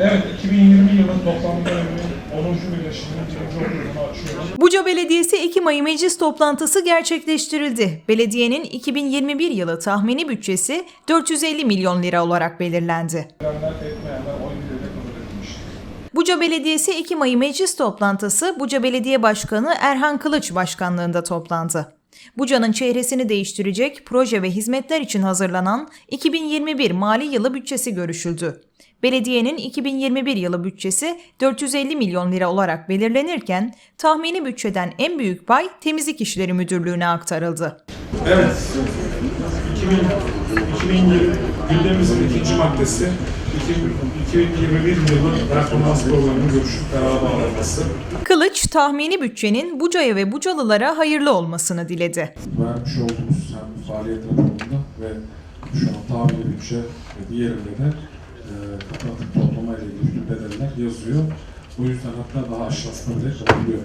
Evet, 2020 yılı toplam döneminin 10. birleşiminin birinci okulunu açıyoruz. Buca Belediyesi Ekim ayı meclis toplantısı gerçekleştirildi. Belediyenin 2021 yılı tahmini bütçesi 450 milyon lira olarak belirlendi. Verenler etmeyenler oy birliğiyle kabul edilmiştir. Buca Belediyesi Ekim ayı meclis toplantısı Buca Belediye Başkanı Erhan Kılıç başkanlığında toplandı. Buca'nın çehresini değiştirecek proje ve hizmetler için hazırlanan 2021 mali yılı bütçesi görüşüldü. Belediyenin 2021 yılı bütçesi 450 milyon lira olarak belirlenirken tahmini bütçeden en büyük pay Temizlik İşleri Müdürlüğü'ne aktarıldı. Evet, 2000, 2020 gündemimizin ikinci maddesi 2021 yılı performans programının görüşüp karara bağlanması. Kılıç tahmini bütçenin Buca'ya ve Bucalılara hayırlı olmasını diledi. vermiş olduğumuz hem faaliyet raporunda ve şu an tahmini bütçe ve diğerinde de e, kapı atık toplama ile ilgili bütün bedeller yazıyor. Bu yüzden hatta daha aşağısına bile kapılıyor.